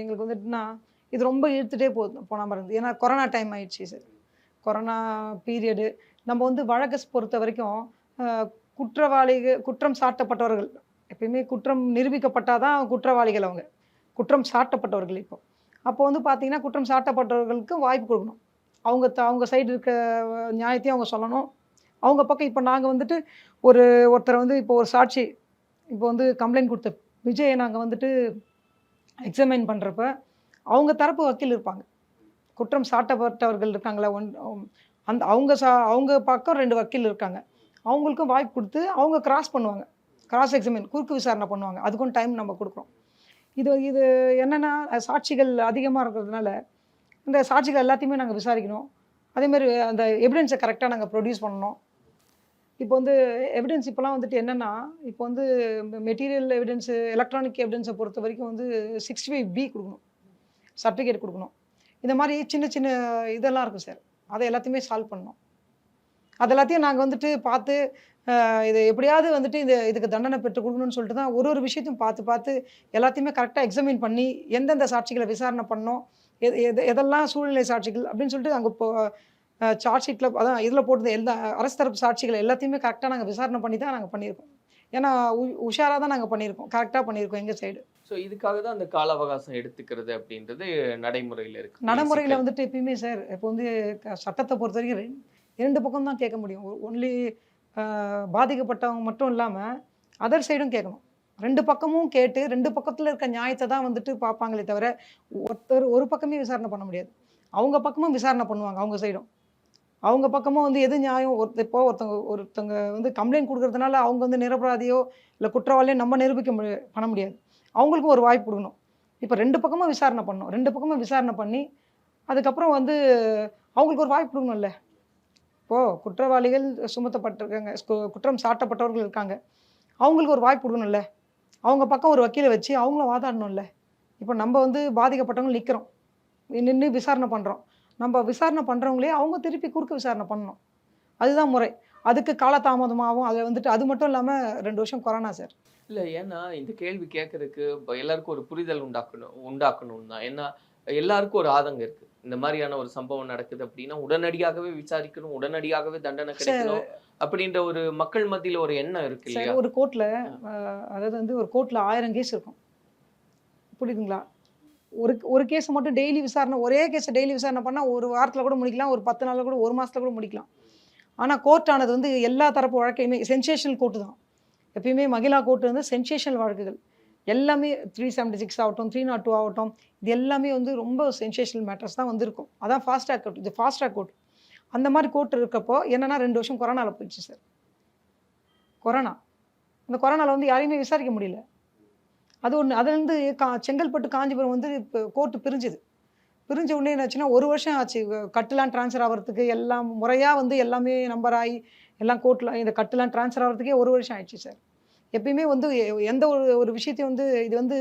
எங்களுக்கு வந்துட்டுனா இது ரொம்ப இழுத்துட்டே போதும் போன மாதிரி இருந்தது ஏன்னா கொரோனா டைம் ஆயிடுச்சு சார். கொரோனா பீரியடு நம்ம வந்து வழக்கை பொறுத்த வரைக்கும் குற்றவாளிகள் குற்றம் சாட்டப்பட்டவர்கள். எப்பயுமே குற்றம் நிரூபிக்கப்பட்டால் தான் குற்றவாளிகள் அவங்க. குற்றம் சாட்டப்பட்டவர்கள் இப்போ. அப்போ வந்து பார்த்திங்கன்னா குற்றம் சாட்டப்பட்டவர்களுக்கு வாய்ப்பு கொடுக்கணும். அவங்க த அவங்க சைடு இருக்க நியாயத்தையும் அவங்க சொல்லணும். அவங்க பக்கம் இப்போ நாங்கள் வந்துட்டு ஒரு ஒருத்தரை வந்து இப்போ ஒரு சாட்சி இப்போ வந்து கம்ப்ளைண்ட் கொடுத்த விஜயை நாங்கள் வந்துட்டு எக்ஸாமின் பண்ணுறப்ப அவங்க தரப்பு வக்கீல் இருப்பாங்க. குற்றம் சாட்டப்பட்டவர்கள் இருக்காங்களா? ஒன் அந்த அவங்க சா அவங்க பக்கம் ரெண்டு வக்கீல் இருக்காங்க. அவங்களுக்கும் வாய்ப்பு கொடுத்து அவங்க கிராஸ் பண்ணுவாங்க. கிராஸ் எக்ஸாமின் குறுக்கு விசாரணை பண்ணுவாங்க. அதுக்கும் டைம் நம்ம கொடுக்குறோம். இது இது என்னென்னா சாட்சிகள் அதிகமாக இருக்கிறதுனால இந்த சாட்சிகள் எல்லாத்தையுமே நாங்கள் விசாரிக்கணும். அதேமாதிரி அந்த எவிடன்ஸை கரெக்டாக நாங்கள் ப்ரொடியூஸ் பண்ணணும். இப்போ வந்து எவிடன்ஸ் இப்போலாம் வந்துட்டு என்னென்னா இப்போ வந்து மெட்டீரியல் எவிடன்ஸு எலக்ட்ரானிக் எவிடன்ஸை பொறுத்த வரைக்கும் வந்து சிக்ஸ்டி ஃபைவ் பி கொடுக்கணும். சர்டிஃபிகேட் கொடுக்கணும். இந்த மாதிரி சின்ன சின்ன இதெல்லாம் இருக்கும் சார். அதை எல்லாத்தையுமே சால்வ் பண்ணோம் அது எல்லாத்தையும் நாங்கள் வந்துட்டு பார்த்து இது எப்படியாவது வந்துட்டு இந்த இதுக்கு தண்டனை பெற்று கொடுக்கணும்னு சொல்லிட்டு தான் ஒரு ஒரு விஷயத்தையும் பார்த்து பார்த்து எல்லாத்தையுமே கரெக்டாக எக்ஸாமின் பண்ணி எந்தெந்த சாட்சிகளை விசாரணை பண்ணோம் எது எது எதெல்லாம் சூழ்நிலை சாட்சிகள் அப்படின்னு சொல்லிட்டு அங்கே இப்போ சார்ஜ் ஷீட்டில் அதான் இதில் போட்டது எல்லா அரசு தரப்பு சாட்சிகள் எல்லாத்தையுமே கரெக்டாக நாங்கள் விசாரணை பண்ணி தான் நாங்கள் பண்ணியிருக்கோம். ஏன்னா உ- உஷாராக தான் நாங்கள் பண்ணியிருக்கோம். கரெக்டாக பண்ணியிருக்கோம் எங்கள் சைடு ஸோ இதுக்காக தான் அந்த கால அவகாசம் எடுத்துக்கிறது அப்படின்றது நடைமுறையில் இருக்கு. நடைமுறையில் வந்துட்டு எப்பயுமே சார் இப்போ வந்து க- சட்டத்தை பொறுத்த வரைக்கும் இரண்டு பக்கம் தான் கேட்க முடியும். ஒன்லி பாதிக்கப்பட்டவங்க மட்டும் இல்லாமல் அதர் சைடும் கேட்கணும். ரெண்டு பக்கமும் கேட்டு ரெண்டு பக்கத்தில் இருக்க நியாயத்தை தான் வந்துட்டு பார்ப்பாங்களே தவிர ஒருத்தர் ஒரு பக்கமே விசாரணை பண்ண முடியாது. அவங்க பக்கமும் விசாரணை பண்ணுவாங்க அவங்க சைடும் அவங்க பக்கமும் வந்து எது நியாயம் ஒருத்த இப்போ ஒருத்தவங்க ஒருத்தவங்க வந்து கம்ப்ளைண்ட் கொடுக்கறதுனால அவங்க வந்து நிரபராதியோ இல்லை குற்றவாளியோ நம்ம நிரூபிக்க முடிய பண்ண முடியாது. அவங்களுக்கும் ஒரு வாய்ப்பு கொடுக்கணும். இப்போ ரெண்டு பக்கமும் விசாரணை பண்ணணும். ரெண்டு பக்கமும் விசாரணை பண்ணி அதுக்கப்புறம் வந்து அவங்களுக்கு ஒரு வாய்ப்பு கொடுக்கணும்ல. இப்போது குற்றவாளிகள் சுமத்தப்பட்டிருக்காங்க. கு- குற்றம் சாட்டப்பட்டவர்கள் இருக்காங்க. அவங்களுக்கு ஒரு வாய்ப்பு கொடுக்கணும்ல. அவங்க பக்கம் ஒரு வக்கீலை வச்சு அவங்களும் வாதாடணும்ல. இப்போ நம்ம வந்து பாதிக்கப்பட்டவங்க நிற்கிறோம் நின்று விசாரணை பண்ணுறோம் நம்ம விசாரணை பண்ணுறவங்களே அவங்க திருப்பி குறுக்கு விசாரணை பண்ணணும். அதுதான் முறை. அதுக்கு காலதாமதமாகவும் அதை வந்துட்டு அது மட்டும் இல்லாமல் ரெண்டு வருஷம் கொரோனா சார். இல்ல ஏன்னா இந்த கேள்வி கேட்கறதுக்கு எல்லாருக்கும் ஒரு புரிதல் உண்டாக்கணும் உண்டாக்கணும் தான். ஏன்னா எல்லாருக்கும் ஒரு ஆதங்கம் இருக்கு. இந்த மாதிரியான ஒரு சம்பவம் நடக்குது அப்படின்னா உடனடியாகவே விசாரிக்கணும் உடனடியாகவே தண்டனை கிடைக்கணும் அப்படின்ற ஒரு மக்கள் மத்தியில ஒரு எண்ணம் இருக்கு இல்லையா? ஒரு கோர்ட்டில் அதாவது வந்து ஒரு கோர்ட்டில் ஆயிரம் கேஸ் இருக்கும். புரியுதுங்களா? ஒரு ஒரு கேஸ் மட்டும் டெய்லி விசாரணை ஒரே கேஸை டெய்லி விசாரணை பண்ணால் ஒரு வாரத்தில் கூட முடிக்கலாம் ஒரு பத்து நாளில் கூட ஒரு மாதத்தில் கூட முடிக்கலாம். ஆனால் கோர்ட் ஆனது வந்து எல்லா தரப்பு வழக்கையுமே சென்சேஷனல் கோர்ட்டு தான். எப்பயுமே மகிழா கோர்ட் வந்து சென்சேஷனல் வழக்குகள். எல்லாமே த்ரீ செவன்ட்டி சிக்ஸ் ஆகட்டும் த்ரீ நாட் டூ ஆகட்டும் இது எல்லாமே வந்து ரொம்ப சென்சேஷனல் மேட்டர்ஸ் தான் வந்திருக்கும். அதான் ஃபாஸ்ட் ட்ராக் கோர்ட் இது ஃபாஸ்ட் ட்ராக் கோர்ட் அந்த மாதிரி கோர்ட் இருக்கப்போ என்னன்னா ரெண்டு வருஷம் கொரோனாவில் போயிடுச்சு சார் கொரோனா. அந்த கொரோனாவில் வந்து யாரையுமே விசாரிக்க முடியல. அது ஒன்று அதுலேருந்து கா செங்கல்பட்டு காஞ்சிபுரம் வந்து இப்போ கோர்ட்டு பிரிஞ்சுது. பிரிஞ்ச உடனே என்னாச்சுன்னா ஒரு வருஷம் ஆச்சு கட்டலாம் ட்ரான்ஸ்ஃபர் ஆகிறதுக்கு எல்லாம் முறையாக வந்து எல்லாமே நம்பர் ஆகி எல்லாம் கோர்ட்டில் இந்த கட்டுலாம் ட்ரான்ஸ்ஃபர் ஆகிறதுக்கே ஒரு வருஷம் ஆயிடுச்சு சார் எப்பயுமே வந்து எந்த ஒரு ஒரு விஷயத்தையும் வந்து இது வந்து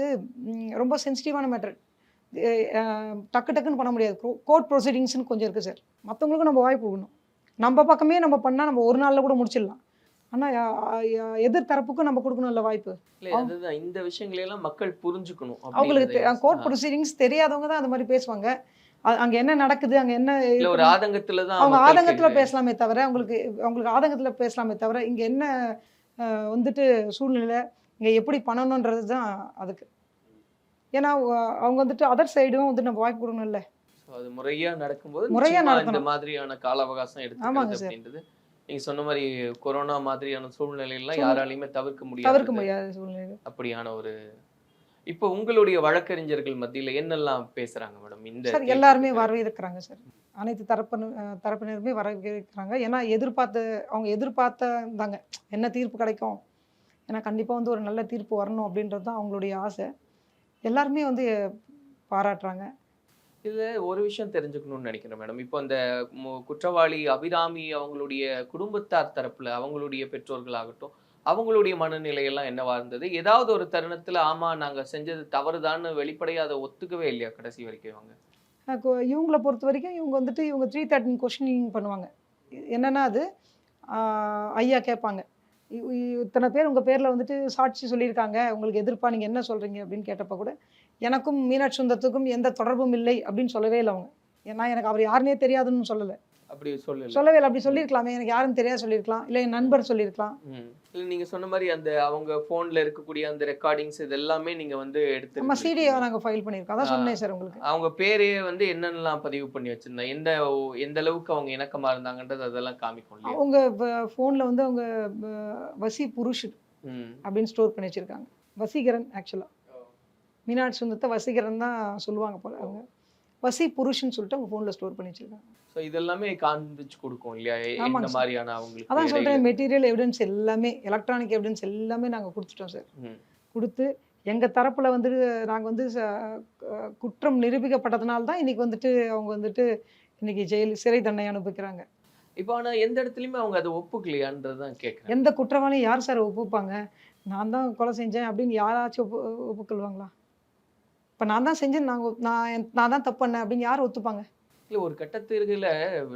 ரொம்ப சென்சிட்டிவான மேட்டர் டக்கு டக்குன்னு பண்ண முடியாது. கோர்ட் ப்ரொசீடிங்ஸ்னு கொஞ்சம் இருக்குது சார் மற்றவங்களுக்கும் நம்ம வாய்ப்பு கொடுக்கணும். நம்ம பக்கமே நம்ம பண்ணால் நம்ம ஒரு நாளில் கூட முடிச்சிடலாம். ஆனால் எதிர் தரப்புக்கும் நம்ம கொடுக்கணும்ல வாய்ப்பு. இந்த விஷயங்களை எல்லாம் மக்கள் புரிஞ்சுக்கணும் அவங்களுக்கு கோர்ட். ப்ரொசீடிங்ஸ் தெரியாதவங்க தான் அந்த மாதிரி பேசுவாங்க. அங்க என்ன நடக்குது அங்க என்ன இல்ல ஒரு ஆதங்கத்துல தான் அவங்க ஆதங்கத்துல. பேசலாமே தவிர அவங்களுக்கு அவங்களுக்கு ஆதங்கத்துல பேசலாமே தவிர இங்க என்ன வந்துட்டு சூழ்நிலை இங்க எப்படி பண்ணணுன்றது தான் அதுக்கு ஏன்னா அவ- அவங்க வந்துட்டு அதர் சைடும் வந்து நம்ம வாய்ப்பு கொடுக்கணும்ல So, அது முறையா நடக்கும்போது முறையா இந்த. மாதிரியான கால அவகாசம் எடுத்துக்கிறது. அப்படின்றது நீங்க சொன்ன மாதிரி கொரோனா மாதிரியான சூழ்நிலையெல்லாம் சூழ்நிலை- யாராலையுமே தவிர்க்க முடியாது தவிர்க்க முடியாத சூழ்நிலை அப்படியான ஒரு இப்போ உங்களுடைய வழக்கறிஞர்கள் மத்தியில என்னெல்லாம் பேசுறாங்க மேடம் இந்த சார் எல்லாருமே? வரவேற்கிறாங்க சார். அனைத்து தரப்பின தரப்பினருமே வரவேற்கிறாங்க ஏன்னா எதிர்பார்த்து அவங்க எதிர்பார்த்தாங்க என்ன தீர்ப்பு கிடைக்கும்? ஏன்னா கண்டிப்பாக வந்து ஒரு நல்ல தீர்ப்பு வரணும் அப்படின்றது தான் அவங்களுடைய ஆசை. எல்லாருமே வந்து பாராட்டுறாங்க. இதுல ஒரு விஷயம் தெரிஞ்சுக்கணும்னு நினைக்கிறேன் மேடம் இப்போ அந்த குற்றவாளி அபிராமி அவங்களுடைய குடும்பத்தார் தரப்புல அவங்களுடைய பெற்றோர்களாகட்டும் அவங்களுடைய மனநிலையெல்லாம் என்னவா இருந்தது? ஏதாவது ஒரு தருணத்தில் ஆமாம் நாங்கள் செஞ்சது தவறுதான்னு வெளிப்படையாக அதை ஒத்துக்கவே இல்லையா கடைசி வரைக்கும் அவங்க அஹ் இவங்கள பொறுத்த வரைக்கும் இவங்க வந்துட்டு இவங்க த்ரீ தேர்ட்டின் கொஷினிங் பண்ணுவாங்க. என்னென்னா அது ஐயா கேட்பாங்க. இத்தனை பேர் உங்கள் பேரில் வந்துட்டு சாட்சி சொல்லியிருக்காங்க. உங்களுக்கு எதிர்ப்பா நீங்கள் என்ன சொல்கிறீங்க அப்படின்னு கேட்டப்போ கூட எனக்கும் மீனாட்சி சுந்தரத்துக்கும் எந்த தொடர்பும் இல்லை அப்படின்னு சொல்லவே இல்லை அவங்க. ஏன்னா எனக்கு அவர் யாருனே தெரியாதுன்னு சொல்லலை. அப்படி சொல்லல. சொல்லவே இல்லை. அப்படி சொல்லியிருக்கலாமே. எனக்கு யாரும் தெரியாது சொல்லியிருக்கலாம். இல்லை என் நண்பர் சொல்லியிருக்கலாம். இல்ல நீங்க சொன்ன மாதிரி அந்த அவங்க போன்ல இருக்கக்கூடிய அந்த ரெக்கார்டிங்ஸ் இது எல்லாமே நீங்க வந்து எடுத்து நம்ம சிடியை நாங்கள் ஃபைல் பண்ணியிருக்கோம். அதான். சொன்னேன் சார் உங்களுக்கு. அவங்க பேரே வந்து என்னென்னலாம் பதிவு பண்ணி வச்சிருந்தா எந்த எந்த அளவுக்கு அவங்க இணக்கமா இருந்தாங்கன்றது அதெல்லாம் காமிக்கும் அவங்க ஃபோனில் வந்து அவங்க வசி புருஷ் ம். அப்படின்னு ஸ்டோர் பண்ணி வச்சிருக்காங்க. வசீகரன் ஆக்சுவலாக மீனாட்சி சுந்தரத்தை வசீகரன் தான் சொல்லுவாங்க போல அவங்க. வசி புருஷ்னு சொல்லிட்டு அவங்க ஃபோனில் ஸ்டோர் பண்ணி வச்சிருக்காங்க. ஸோ இதெல்லாமே காண்பிச்சு கொடுக்கும் இல்லையா? இந்த. மாதிரியான அவங்களுக்கு அதான். சொல்கிறேன் மெட்டீரியல் எவிடன்ஸ் எல்லாமே எலக்ட்ரானிக் எவிடன்ஸ் எல்லாமே நாங்கள் கொடுத்துட்டோம் சார். கொடுத்து எங்கள் தரப்பில் வந்து நாங்கள் வந்து குற்றம் நிரூபிக்கப்பட்டதுனால தான் இன்னைக்கு வந்துட்டு அவங்க வந்துட்டு இன்னைக்கு ஜெயில் சிறை தண்டனை அனுபவிக்கிறாங்க. இப்போ ஆனா எந்த இடத்துலயுமே அவங்க அதை ஒப்புக்கலையான்றதுதான் கேட்கறேன் எந்த குற்றவாளியும் யார் சார் ஒப்புப்பாங்க? நான் தான் கொலை செஞ்சேன் அப்படின்னு யாராச்சும் ஒப்பு ஒப்புக்கொள்வாங்களா? இப்போ நான் தான் செஞ்சேன். நாங்கள் நான் நான் தான் தப்பு பண்ணேன் அப்படின்னு யார் ஒத்துப்பாங்க? இல்ல ஒரு கட்டத்திற்குல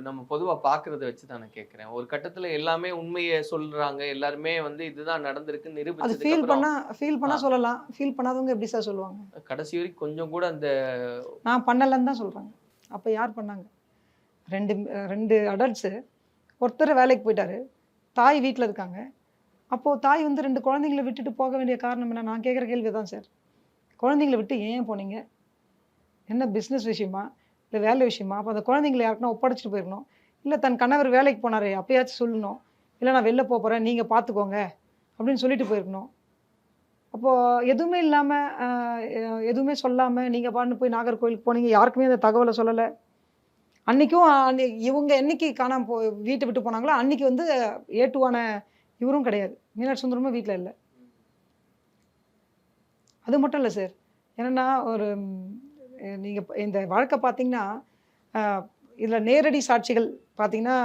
நம்ம பொதுவா பாக்குறத வச்சு தான் நான் கேட்கறேன் ஒரு கட்டத்துல எல்லாமே உண்மையை சொல்றாங்க. எல்லாருமே வந்து இதுதான் நடந்திருக்குன்னு அது நிரூபிச்சதுக்கு ஃபீல் அப்புறம் பண்ணா ஃபீல் பண்ணா ஆ. சொல்லலாம். ஃபீல் பண்ணாதவங்க எப்படி சார் சொல்லுவாங்க? கடைசி வரைக்கும் கொஞ்சம் கூட அந்த நான் பண்ணலைன்னு தான் சொல்கிறாங்க அப்போ யார் பண்ணாங்க? ரெண்டு ரெண்டு அடல்ட்ஸு ஒருத்தர் வேலைக்கு போயிட்டாரு. தாய் வீட்டில் இருக்காங்க. அப்போது தாய் வந்து ரெண்டு குழந்தைங்கள விட்டுட்டு போக வேண்டிய காரணம் என்ன? நான் கேட்குற கேள்வி தான் சார் குழந்தைங்கள விட்டு ஏன் போனீங்க? என்ன பிஸ்னஸ் விஷயமா? இல்லை வேலை விஷயமா? அப்போ அந்த குழந்தைங்கள யாருக்குன்னா ஒப்படைச்சிட்டு போயிருக்கணும் இல்லை தன் கணவர் வேலைக்கு போனார் அப்பயாச்சும் சொல்லணும். இல்லை நான் வெளில போக போகிறேன் நீங்கள் பார்த்துக்கோங்க அப்படின்னு சொல்லிட்டு போயிருக்கணும் அப்போது எதுவுமே இல்லாமல் எதுவுமே சொல்லாமல் நீங்கள் பாட்டு போய் நாகர்கோவிலுக்கு போனீங்க யாருக்குமே அந்த தகவலை சொல்லலை. அன்றைக்கும் இவங்க என்னைக்கு காணாமல் போ வீட்டை விட்டு போனாங்களோ அன்னைக்கு வந்து ஏட்டுவான இவரும் கிடையாது. மீனாட்சி சுந்தரமும் வீட்டில் இல்லை. அது மட்டும் இல்லை சார் என்னென்னா ஒரு நீங்கள் இந்த வழக்கை பார்த்தீங்கன்னா இதில் நேரடி சாட்சிகள் பார்த்தீங்கன்னா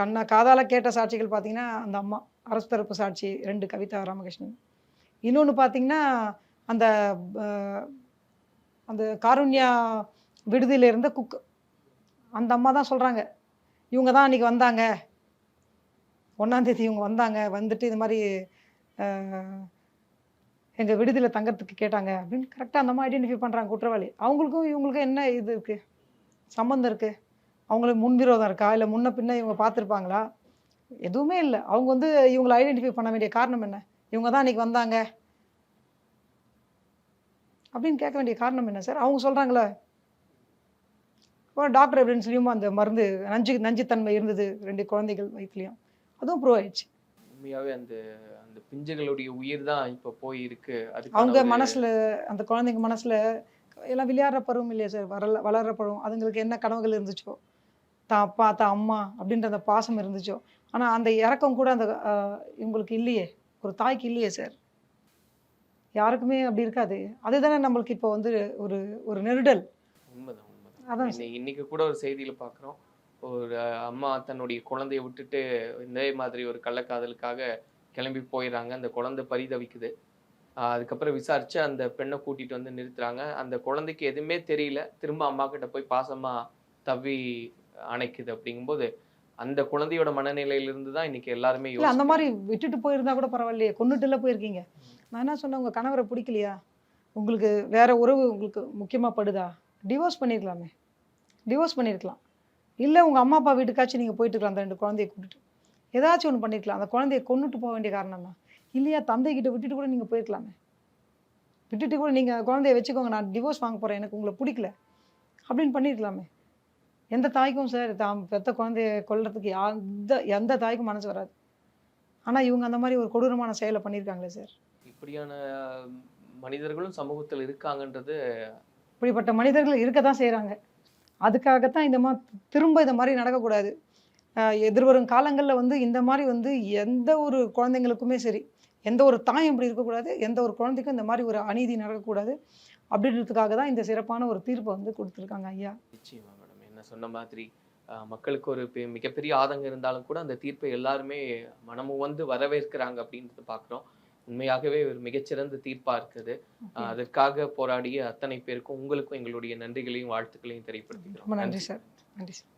கண்ணா காதால் கேட்ட சாட்சிகள் பார்த்தீங்கன்னா அந்த அம்மா அரசு தரப்பு சாட்சி ரெண்டு கவிதா ராமகிருஷ்ணன். இன்னொன்று பார்த்தீங்கன்னா அந்த அந்த காருண்யா விடுதியில் இருந்த குக் அந்த அம்மா தான் சொல்கிறாங்க இவங்க தான் அன்றைக்கி வந்தாங்க. ஒன்றாந்தேதி இவங்க வந்தாங்க. வந்துட்டு இது மாதிரி எங்கள் விடுதியில் தங்கறதுக்கு கேட்டாங்க அப்படின்னு கரெக்டாக அந்த மாதிரி ஐடென்டிஃபை பண்ணுறாங்க குற்றவாளி. அவங்களுக்கும் இவங்களுக்கும் என்ன இது இருக்குது சம்மந்தம் இருக்குது அவங்களுக்கு முன்விரோதம் இருக்கா? இல்லை முன்ன பின்ன இவங்க பார்த்துருப்பாங்களா? எதுவுமே இல்லை. அவங்க வந்து இவங்களை ஐடென்டிஃபை பண்ண வேண்டிய காரணம் என்ன? இவங்க தான் அன்றைக்கி வந்தாங்க. அப்படின்னு கேட்க வேண்டிய காரணம் என்ன சார் அவங்க சொல்கிறாங்களே அப்புறம் டாக்டர் எவிடன்ஸ்லேயும் அந்த மருந்து நஞ்சு நஞ்சுத்தன்மை இருந்தது ரெண்டு குழந்தைகள் வயிற்றுலையும் அதுவும் ப்ரூவ் ஆயிடுச்சு. உண்மையாகவே அந்த அந்த பிஞ்சுகளுடைய உயிர் தான் இப்ப போய் இருக்கு அதுக்கான அவங்க மனசுல அந்த குழந்தைங்க மனசுல எல்லாம் விளையாடுற பருவம் இல்லையா சார்? வரல வளர்ற பருவம் அதுங்களுக்கு என்ன கனவுகள் இருந்துச்சோ? தான் அப்பா தான் அம்மா அப்படின்ற அந்த பாசம் இருந்துச்சோ? ஆனா அந்த இறக்கம் கூட அந்த இவங்களுக்கு இல்லையே. ஒரு தாய்க்கு இல்லையே சார். யாருக்குமே அப்படி இருக்காது. அதுதானே நம்மளுக்கு இப்போ வந்து ஒரு ஒரு நெருடல். உண்மைதான் அதான் இன்னை- இன்னைக்கு கூட ஒரு செய்தியில பாக்குறோம். ஒரு அம்மா தன்னுடைய குழந்தைய விட்டுட்டு இதே மாதிரி ஒரு கள்ளக்காதலுக்காக கிளம்பி போயிடுறாங்க. அந்த குழந்தை பரிதவிக்குது. அதுக்கப்புறம் விசாரிச்சு அந்த பெண்ணை கூட்டிட்டு வந்து நிறுத்துறாங்க. அந்த குழந்தைக்கு எதுவுமே தெரியல. திரும்ப அம்மா கிட்ட போய் பாசமா தவி அணைக்குது அப்படிங்கும்போது அந்த குழந்தையோட மனநிலையிலிருந்து தான் இன்னைக்கு எல்லாருமே இல்ல அந்த. மாதிரி விட்டுட்டு போயிருந்தா கூட பரவாயில்லையே. கொண்டுட்டுல போயிருக்கீங்க. நான் என்ன சொன்னேன் உங்க கணவரை பிடிக்கலையா? உங்களுக்கு வேற உறவு உங்களுக்கு முக்கியமா படுதா? டிவோர்ஸ் பண்ணிருக்கலாமே. டிவோர்ஸ் பண்ணிருக்கலாம். இல்ல உங்க அம்மா அப்பா வீட்டுக்காச்சும் நீங்க போயிட்டு இருக்கலாம். அந்த ரெண்டு குழந்தைய கூட்டிட்டு. ஏதாச்சும் ஒன்று பண்ணிருக்கலாம். அந்த குழந்தைய கொண்டுட்டு போக வேண்டிய காரணம் தான் இல்லையா தந்தை கிட்ட விட்டுட்டு கூட நீங்க போயிருக்கலாமே. விட்டுட்டு கூட நீங்க குழந்தைய வச்சுக்கோங்க நான் டிவோர்ஸ் வாங்க போறேன் எனக்கு உங்களை பிடிக்கல. அப்படின்னு பண்ணிருக்கலாமே. எந்த தாய்க்கும் சார் தாம் பெத்த குழந்தைய கொல்றதுக்கு எந்த எந்த தாய்க்கும் மனசு வராது. ஆனா இவங்க அந்த மாதிரி ஒரு கொடூரமான செயலை பண்ணியிருக்காங்களே சார். இப்படியான மனிதர்களும் சமூகத்தில் இருக்காங்கன்றது இப்படிப்பட்ட மனிதர்கள் இருக்க தான் செய்கிறாங்க அதுக்காகத்தான் இந்த மாதிரி திரும்ப இந்த மாதிரி நடக்கக்கூடாது. எதிர்வரும் காலங்களில் வந்து இந்த மாதிரி வந்து எந்த ஒரு குழந்தைங்களுக்குமே சரி எந்த ஒரு தாயும் இப்படி இருக்கக்கூடாது எந்த ஒரு குழந்தைக்கும் இந்த மாதிரி ஒரு அநீதி நடக்கக்கூடாது அப்படின்றதுக்காக தான் இந்த சிறப்பான ஒரு தீர்ப்பை வந்து கொடுத்துருக்காங்க ஐயா. நிச்சயமா மேடம். என்ன சொன்ன மாதிரி மக்களுக்கு ஒரு மிகப்பெரிய ஆதங்கம் இருந்தாலும் கூட அந்த தீர்ப்பை எல்லாருமே மனமும் வந்து வரவேற்கிறாங்க அப்படின்றத பார்க்குறோம் உண்மையாகவே ஒரு மிகச்சிறந்த தீர்ப்பா இருக்குது. அதற்காக போராடிய அத்தனை பேருக்கும் உங்களுக்கும் எங்களுடைய நன்றிகளையும் வாழ்த்துக்களையும் தெரியப்படுத்திக்கிறோம். ரொம்ப நன்றி. சார். நன்றி சார்.